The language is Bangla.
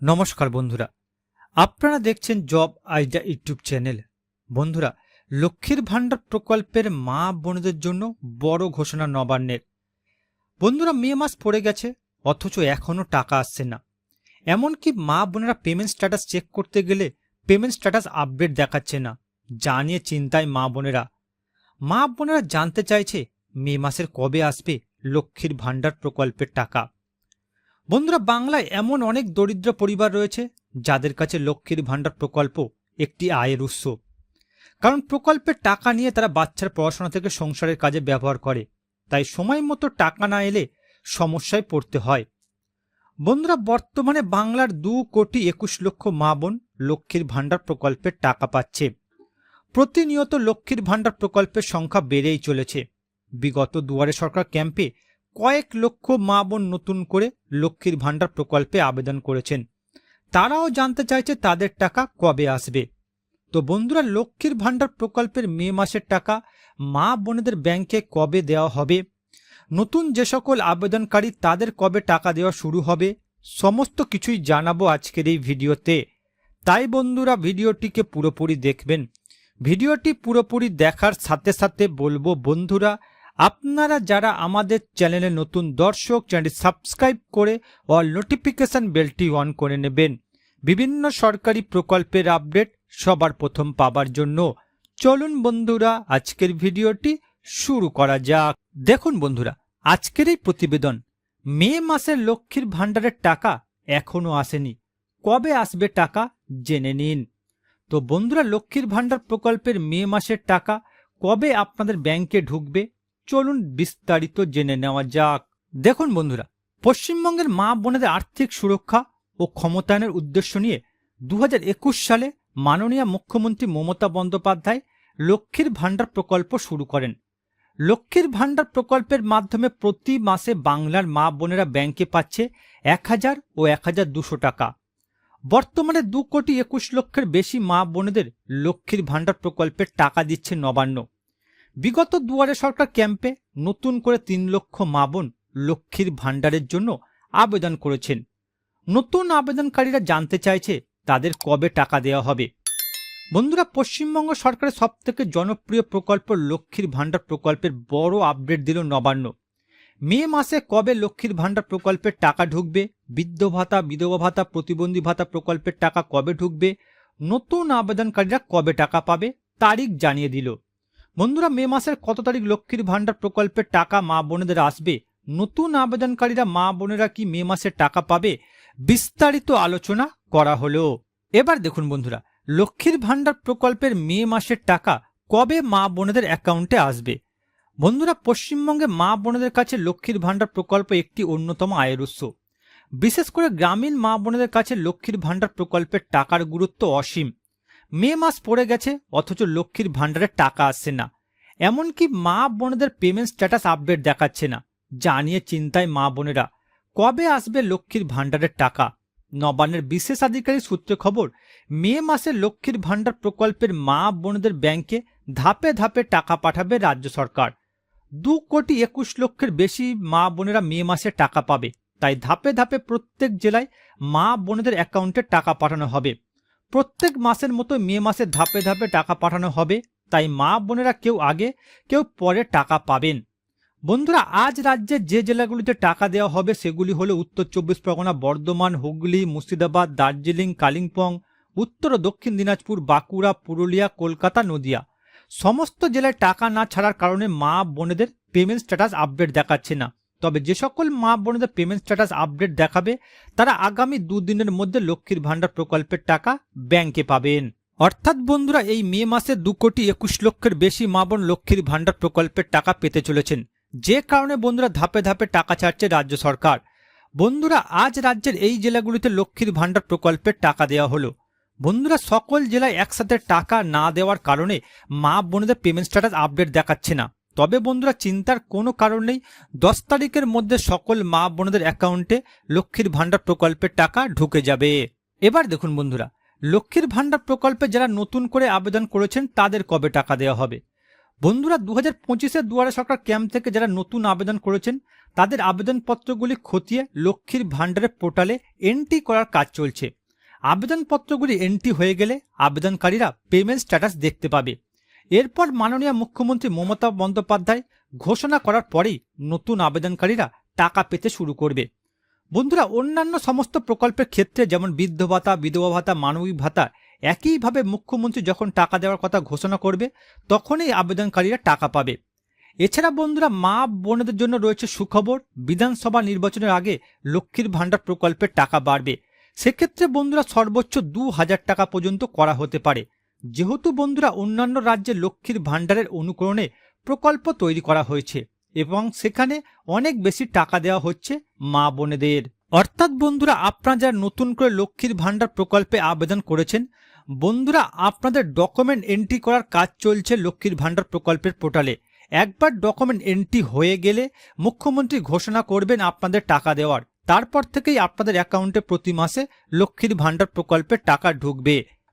নমস্কার বন্ধুরা। আপনারা দেখছেন জব আইডিয়া ইউটিউব চ্যানেল। বন্ধুরা, লক্ষ্মীর ভাণ্ডার প্রকল্পের মা বোনদের জন্য বড় ঘোষণা নবান্নের। বন্ধুরা, মে মাস পড়ে গেছে, অথচ এখনও টাকা আসছে না। এমনকি মা বোনেরা পেমেন্ট স্ট্যাটাস চেক করতে গেলে পেমেন্ট স্ট্যাটাস আপডেট দেখাচ্ছে না, জানিয়ে চিন্তায় মা বোনেরা। মা বোনেরা জানতে চাইছে মে মাসের কবে আসবে লক্ষ্মীর ভাণ্ডার প্রকল্পের টাকা। বন্ধুরা, বাংলায় এমন অনেক দরিদ্র পরিবার রয়েছে যাদের কাছে লক্ষ্মীর ভাণ্ডার প্রকল্প একটি আয়ের উৎস। কারণ প্রকল্পের টাকা নিয়ে তারা বাচ্চার পড়াশোনা থেকে সংসারের কাজে ব্যবহার করে, তাই সময় মতো টাকা না এলে সমস্যায় পড়তে হয়। বন্ধুরা, বর্তমানে বাংলার দু কোটি একুশ লক্ষ মা বোন লক্ষ্মীর ভাণ্ডার প্রকল্পের টাকা পাচ্ছে। প্রতিনিয়ত লক্ষ্মীর ভাণ্ডার প্রকল্পের সংখ্যা বেড়েই চলেছে। বিগত দুয়ারে সরকার ক্যাম্পে কয়েক লক্ষ মা বোন নতুন করে লক্ষ্মীর ভাণ্ডার প্রকল্পে আবেদন করেছেন। তারাও জানতে চাইছে তাদের টাকা কবে আসবে। তো বন্ধুরা, লক্ষ্মীর ভাণ্ডার প্রকল্পের মে মাসের টাকা মা বোনেদের ব্যাংকে কবে দেওয়া হবে? নতুন যে সকল আবেদনকারী তাদের কবে টাকা দেওয়া শুরু হবে, সমস্ত কিছুই জানাব আজকের এই ভিডিওতে। তাই বন্ধুরা, ভিডিওটিকে পুরোপুরি দেখবেন। ভিডিওটি পুরোপুরি দেখার সাথে সাথে বলব, বন্ধুরা আপনারা যারা আমাদের চ্যানেলে নতুন দর্শক, চ্যানেলটি সাবস্ক্রাইব করে অল নোটিফিকেশন বেলটি অন করে নেবেন। বিভিন্ন সরকারি প্রকল্পের আপডেট সবার প্রথম পাবার জন্য। চলুন বন্ধুরা, আজকের ভিডিওটি শুরু করা যাক। দেখুন বন্ধুরা, আজকের এই প্রতিবেদন, মে মাসের লক্ষ্মীর ভাণ্ডারের টাকা এখনও আসেনি। কবে আসবে টাকা জেনে নিন। তো বন্ধুরা, লক্ষ্মীর ভাণ্ডার প্রকল্পের মে মাসের টাকা কবে আপনাদের ব্যাংকে ঢুকবে? চলুন বিস্তারিত জেনে নেওয়া যাক। দেখুন বন্ধুরা, পশ্চিমবঙ্গের মা বোনেদের আর্থিক সুরক্ষা ও ক্ষমতায়নের উদ্দেশ্য নিয়ে দু হাজার একুশ সালে মাননীয় মুখ্যমন্ত্রী মমতা বন্দ্যোপাধ্যায় লক্ষ্মীর ভাণ্ডার প্রকল্প শুরু করেন। লক্ষ্মীর ভাণ্ডার প্রকল্পের মাধ্যমে প্রতি মাসে বাংলার মা বোনেরা ব্যাংকে পাচ্ছে এক হাজার ও এক হাজার দুশো টাকা। বর্তমানে দু কোটি একুশ লক্ষের বেশি মা বোনেদের লক্ষ্মীর ভাণ্ডার প্রকল্পের টাকা দিচ্ছে নবান্ন। বিগত দুয়ারে সরকার ক্যাম্পে নতুন করে তিন লক্ষ মা বোন লক্ষ্মীর ভাণ্ডারের জন্য আবেদন করেছেন। নতুন আবেদনকারীরা জানতে চাইছে তাদের কবে টাকা দেওয়া হবে। বন্ধুরা, পশ্চিমবঙ্গ সরকারের সবথেকে জনপ্রিয় প্রকল্প লক্ষ্মীর ভাণ্ডার প্রকল্পের বড় আপডেট দিল নবান্ন। মে মাসে কবে লক্ষ্মীর ভাণ্ডার প্রকল্পের টাকা ঢুকবে? বৃদ্ধ ভাতা, বিধবা ভাতা, প্রতিবন্ধী ভাতা প্রকল্পের টাকা কবে ঢুকবে? নতুন আবেদনকারীরা কবে টাকা পাবে? তারিখ জানিয়ে দিল। বন্ধুরা, মে মাসের কত তারিখ লক্ষ্মীর ভাণ্ডার প্রকল্পের টাকা মা বোনেদের আসবে? নতুন আবেদনকারীরা মা বোনেরা কি মে মাসের টাকা পাবে? বিস্তারিত আলোচনা করা হলো। এবার দেখুন বন্ধুরা, লক্ষ্মীর ভাণ্ডার প্রকল্পের মে মাসের টাকা কবে মা বোনেদের অ্যাকাউন্টে আসবে? বন্ধুরা, পশ্চিমবঙ্গে মা বোনেদের কাছে লক্ষ্মীর ভাণ্ডার প্রকল্প একটি অন্যতম আয়ের উৎস বিশেষ করে গ্রামীণ মা বোনেদের কাছে লক্ষ্মীর ভাণ্ডার প্রকল্পের টাকার গুরুত্ব অসীম। মে মাস পড়ে গেছে, অথচ লক্ষ্মীর ভাণ্ডারে টাকা আসছে না। এমনকি মা বোনদের পেমেন্ট স্ট্যাটাস আপডেট দেখাচ্ছে না। জানিয়ে চিন্তায় মা বোনেরা, কবে আসবে লক্ষ্মীর ভাণ্ডারের টাকা? নবান্নের বিশেষ আধিকারিক সূত্রে খবর, মে মাসে লক্ষ্মীর ভাণ্ডার প্রকল্পের মা বোনদের ব্যাংকে ধাপে ধাপে টাকা পাঠাবে রাজ্য সরকার। দু কোটি একুশ লক্ষের বেশি মা বোনেরা মে মাসে টাকা পাবে। তাই ধাপে ধাপে প্রত্যেক জেলায় মা বোনেদের অ্যাকাউন্টে টাকা পাঠানো হবে। প্রত্যেক মাসের মতো মে মাসে ধাপে ধাপে টাকা পাঠানো হবে। তাই মা বোনেরা কেউ আগে, কেউ পরে টাকা পাবেন। বন্ধুরা, আজ রাজ্যের যে জেলাগুলিতে টাকা দেওয়া হবে সেগুলি হলো উত্তর চব্বিশ পরগনা, বর্ধমান, হুগলি, মুর্শিদাবাদ, দার্জিলিং, কালিম্পং, উত্তর ও দক্ষিণ দিনাজপুর, বাঁকুড়া, পুরুলিয়া, কলকাতা, নদিয়া। সমস্ত জেলায় টাকা না ছাড়ার কারণে মা বোনেদের পেমেন্ট স্ট্যাটাস আপডেট দেখাচ্ছে না। তবে যে সকল মা বোনদের পেমেন্ট স্ট্যাটাস আপডেট দেখাবে, তারা আগামী দুদিনের মধ্যে লক্ষ্মীর ভাণ্ডার প্রকল্পের টাকা ব্যাংকে পাবেন। অর্থাৎ বন্ধুরা, এই মে মাসে দু কোটি একুশ লক্ষের বেশি মা বোন লক্ষ্মীর ভাণ্ডার প্রকল্পের টাকা পেতে চলেছেন। যে কারণে বন্ধুরা, ধাপে ধাপে টাকা ছাড়ছে রাজ্য সরকার। বন্ধুরা, আজ রাজ্যের এই জেলাগুলিতে লক্ষ্মীর ভাণ্ডার প্রকল্পের টাকা দেওয়া হলো। বন্ধুরা, সকল জেলায় একসাথে টাকা না দেওয়ার কারণে মা বোনদের পেমেন্ট স্ট্যাটাস আপডেট দেখাচ্ছে না। তবে বন্ধুরা চিন্তার কোনো কারণ নেই। দশ তারিখের মধ্যে সকল মা বোনদের অ্যাকাউন্টে লক্ষ্মীর ভাণ্ডার প্রকল্পের টাকা ঢুকে যাবে। এবার দেখুন বন্ধুরা, লক্ষ্মীর ভাণ্ডার প্রকল্পে যারা নতুন করে আবেদন করেছেন, তাদের কবে টাকা দেওয়া হবে? বন্ধুরা দু হাজার পঁচিশের দুয়ারে সরকার ক্যাম্প থেকে যারা নতুন আবেদন করেছেন, তাদের আবেদনপত্রগুলি খতিয়ে লক্ষ্মীর ভাণ্ডারের পোর্টালে এন্ট্রি করার কাজ চলছে। আবেদনপত্রগুলি এন্ট্রি হয়ে গেলে আবেদনকারীরা পেমেন্ট স্ট্যাটাস দেখতে পাবে। এরপর মাননীয় মুখ্যমন্ত্রী মমতা বন্দ্যোপাধ্যায় ঘোষণা করার পরেই নতুন আবেদনকারীরা টাকা পেতে শুরু করবে। বন্ধুরা, অন্যান্য সমস্ত প্রকল্পের ক্ষেত্রে যেমন বৃদ্ধ ভাতা, বিধবা ভাতা, মানবিক ভাতা, একইভাবে মুখ্যমন্ত্রী যখন টাকা দেওয়ার কথা ঘোষণা করবে, তখনই আবেদনকারীরা টাকা পাবে। এছাড়া বন্ধুরা, মা বোনদের জন্য রয়েছে সুখবর, বিধানসভা নির্বাচনের আগে লক্ষ্মীর ভাণ্ডার প্রকল্পের টাকা বাড়বে। সেক্ষেত্রে বন্ধুরা সর্বোচ্চ দু হাজার টাকা পর্যন্ত করা হতে পারে। যেহেতু বন্ধুরা অন্যান্য রাজ্যে লক্ষ্মীর ভাণ্ডারের অনুকরণে প্রকল্প তৈরি করা হয়েছে এবং সেখানে অনেক বেশি টাকা দেওয়া হচ্ছে মা বোনেদের। অর্থাৎ বন্ধুরা, আপনারা যারা নতুন করে লক্ষ্মীর ভাণ্ডার প্রকল্পে আবেদন করেছেন, বন্ধুরা, আপনাদের ডকুমেন্ট এন্ট্রি করার কাজ চলছে লক্ষ্মীর ভাণ্ডার প্রকল্পের পোর্টালে একবার ডকুমেন্ট এন্ট্রি হয়ে গেলে মুখ্যমন্ত্রী ঘোষণা করবেন আপনাদের টাকা দেওয়ার। তারপর থেকেই আপনাদের অ্যাকাউন্টে প্রতি মাসে লক্ষ্মীর ভাণ্ডার প্রকল্পের টাকা ঢুকবে।